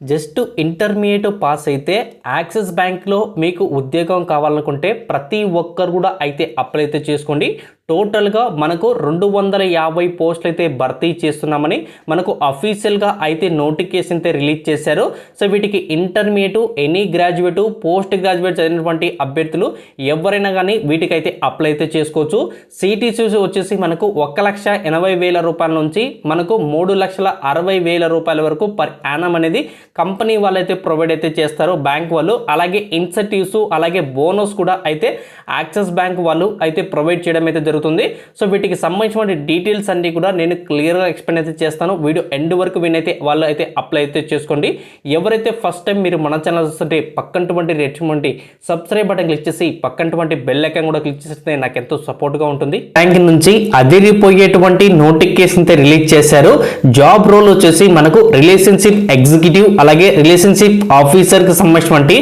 Just intermediate pass అయితే Axis బ్యాంక్లో మీకు ఉద్యోగం కావాలనుకుంటే ప్రతి ఒక్కరు కూడా అయితే అప్లై అయితే చేసుకోండి. టోటల్గా మనకు రెండు వందల యాభై పోస్టులు అయితే భర్తీ చేస్తున్నామని మనకు అఫీషియల్గా అయితే నోటిఫికేషన్ అయితే రిలీజ్ చేశారు. సో వీటికి intermediate any graduate post graduate చదివినటువంటి అభ్యర్థులు ఎవరైనా కానీ వీటికైతే అప్లై అయితే చేసుకోవచ్చు. సిటీసీ వచ్చేసి మనకు ఒక లక్ష ఎనభై వేల రూపాయల నుంచి మనకు మూడు లక్షల అరవై వేల రూపాయల వరకు పర్ యానం అనేది కంపెనీ వాళ్ళు అయితే ప్రొవైడ్ అయితే చేస్తారు. బ్యాంక్ వాళ్ళు అలాగే ఇన్సెంటివ్స్ అలాగే బోనస్ కూడా అయితే యాక్సిస్ బ్యాంక్ వాళ్ళు అయితే ప్రొవైడ్ చేయడం అయితే జరుగుతుంది. సో వీటికి సంబంధించిన డీటెయిల్స్ అన్ని కూడా నేను క్లియర్గా ఎక్స్ప్లెయిన్ అయితే చేస్తాను. వీడియో ఎండ్ వరకు వినైతే వాళ్ళు అయితే అప్లై అయితే చేసుకోండి. ఎవరైతే ఫస్ట్ టైం మీరు మన ఛానల్ చూస్తుంటే పక్కనటువంటి రెచ్చినటువంటి సబ్స్క్రైబ్ బటన్ క్లిక్ చేసి పక్కనటువంటి బెల్ ఐకాన్ కూడా క్లిక్ చేస్తే నాకు ఎంతో సపోర్ట్గా ఉంటుంది. బ్యాంక్ నుంచి అదిరిపోయేటువంటి నోటిఫికేషన్ అయితే రిలీజ్ చేశారు. జాబ్ రోల్ వచ్చేసి మనకు రిలేషన్షిప్ ఎగ్జిక్యూటివ్ అలాగే రిలేషన్షిప్ ఆఫీసర్కి సంబంధించినటువంటి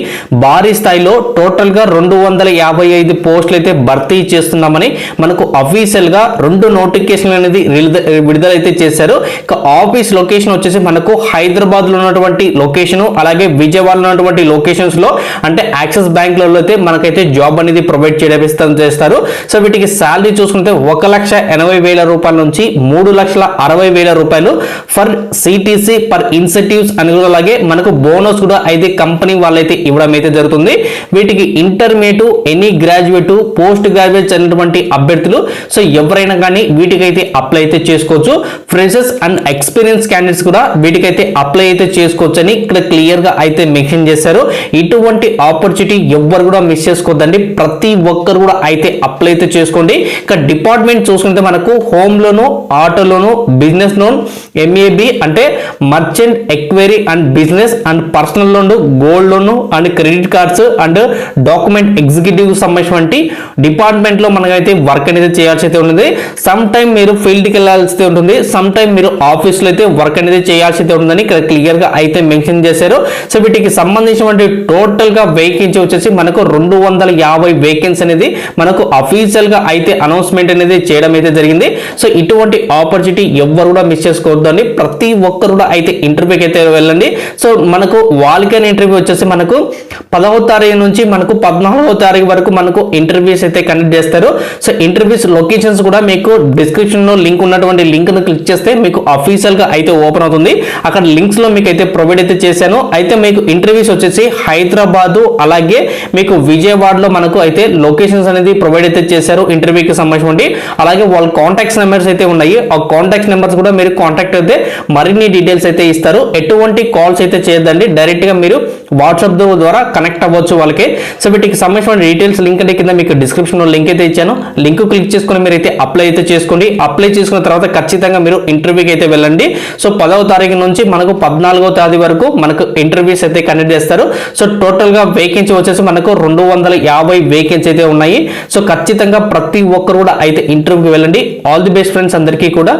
భారీ స్థాయిలో టోటల్గా రెండు వందల యాభై ఐదు పోస్టులు అయితే భర్తీ చేస్తున్నామని మనకు అఫీషియల్గా రెండు నోటిఫికేషన్ అనేది విడుదలైతే విడుదల అయితే చేశారు. ఇక ఆఫీస్ లొకేషన్ వచ్చేసి మనకు హైదరాబాద్లో ఉన్నటువంటి లొకేషను అలాగే విజయవాడలో ఉన్నటువంటి లొకేషన్స్లో అంటే యాక్సిస్ బ్యాంక్లలో అయితే మనకైతే జాబ్ అనేది ప్రొవైడ్ చేయడం చేస్తారు. సో వీటికి శాలరీ చూసుకుంటే ఒక లక్ష ఎనభై వేల రూపాయల నుంచి మూడు లక్షల అరవై వేల రూపాయలు ఫర్ సిటీసీ ఫర్ ఇన్సెంటివ్స్ అని కూడా అలాగే మనకు బోనస్ కూడా అయితే కంపెనీ వాళ్ళైతే ఇవ్వడం అయితే జరుగుతుంది. వీటికి intermediate any graduate post graduate అయినటువంటి అభ్యర్థులు సో ఎవరైనా కానీ వీటికైతే అప్లై అయితే చేసుకోవచ్చు. ఫ్రెషర్స్ అండ్ ఎక్స్పీరియన్స్ క్యాండిడేట్స్ కూడా వీటికైతే అప్లై అయితే చేసుకోవచ్చు అని ఇక్కడ క్లియర్గా అయితే మెన్షన్ చేశారు. ఇటువంటి ఆపర్చునిటీ ఎవ్వరు కూడా మిస్ చేసుకోవద్దండి. ప్రతి ఒక్కరు కూడా అయితే అప్లై అయితే చేసుకోండి. ఇక డిపార్ట్మెంట్ చూసుకుంటే మనకు home loan auto loan business loan MAB అంటే merchant acquiry and business and personal loan gold loan and credit cards and document executive సంబంధించినటువంటి డిపార్ట్మెంట్లో మనకైతే వర్క్ అనేది చేయాల్సి అయితే ఉంటుంది సమ్ టైం మీరు ఫీల్డ్కి వెళ్ళాల్సి ఉంటుంది. సమ్ టైం మీరు ఆఫీస్లో అయితే వర్క్ అనేది చేయాల్సి అయితే ఉంటుందని ఇక్కడ క్లియర్గా అయితే మెన్షన్ చేశారు. సో వీటికి సంబంధించినటువంటి టోటల్గా వేకెన్సీ వచ్చేసి మనకు రెండు వందల యాభై వేకెన్సీ అనేది మనకు అఫీషియల్గా అయితే అనౌన్స్మెంట్ అనేది చేయడం అయితే జరిగింది. సో ఇటువంటి ఆపర్చునిటీ ఎవ్వరు కూడా మిస్ చేసుకోవద్దు. అని ప్రతి ఒక్కరు కూడా అయితే ఇంటర్వ్యూకి అయితే వెళ్ళండి. సో మనకు వాల్కన్ ఇంటర్వ్యూ వచ్చేసి మనకు పదవ తారీఖు నుంచి మనకు పద్నాలుగవ తారీఖు వరకు మనకు ఇంటర్వ్యూస్ అయితే కండక్ట్ చేస్తారు. సో ఇంటర్వ్యూస్ లొకేషన్స్ కూడా మీకు డిస్క్రిప్షన్లో లింక్ ఉన్నటువంటి లింక్ను క్లిక్ చేస్తే మీకు అఫీషియల్గా అయితే ఓపెన్ అవుతుంది. అక్కడ లింక్స్లో మీకు అయితే ప్రొవైడ్ అయితే చేశాను. అయితే మీకు ఇంటర్వ్యూస్ వచ్చేసి హైదరాబాదు అలాగే మీకు విజయవాడలో మనకు అయితే లొకేషన్స్ అనేది ప్రొవైడ్ అయితే చేశారు ఇంటర్వ్యూకి సంబంధించి అలాగే వాళ్ళ కాంటాక్ట్స్ నెంబర్స్ అయితే ఉన్నాయి. ఆ కాంటాక్ట్స్ నెంబర్స్ కూడా మీరు కాంటాక్ట్ అయితే మరిన్ని డీటెయిల్స్ అయితే ఇస్తారు. ఎటువంటి కాల్స్ అయితే చేయొద్దండి. డైరెక్ట్గా మీరు వాట్సాప్ ద్వారా కనెక్ట్ అవ్వచ్చు వాళ్ళకి. సో వీటికి సంబంధించిన డీటెయిల్స్ లింక్ అంటే కింద మీకు డిస్క్రిప్షన్లో లింక్ అయితే ఇచ్చాను. లింక్ క్లిక్ చేసుకుని మీరు అయితే అప్లై అయితే చేసుకోండి. అప్లై చేసుకున్న తర్వాత ఖచ్చితంగా మీరు ఇంటర్వ్యూకి అయితే వెళ్ళండి. సో పదవ తారీఖు నుంచి మనకు పద్నాలుగో తేదీ వరకు మనకు ఇంటర్వ్యూస్ అయితే కండక్ట్ చేస్తారు. సో టోటల్గా వేకెన్సీ వచ్చేసి మనకు రెండు వందల యాభై వేకెన్సీ అయితే ఉన్నాయి. సో ఖచ్చితంగా ప్రతి ఒక్కరు కూడా అయితే ఇంటర్వ్యూకి వెళ్ళండి. ఆల్ ది బెస్ట్ ఫ్రెండ్స్ అందరికీ కూడా.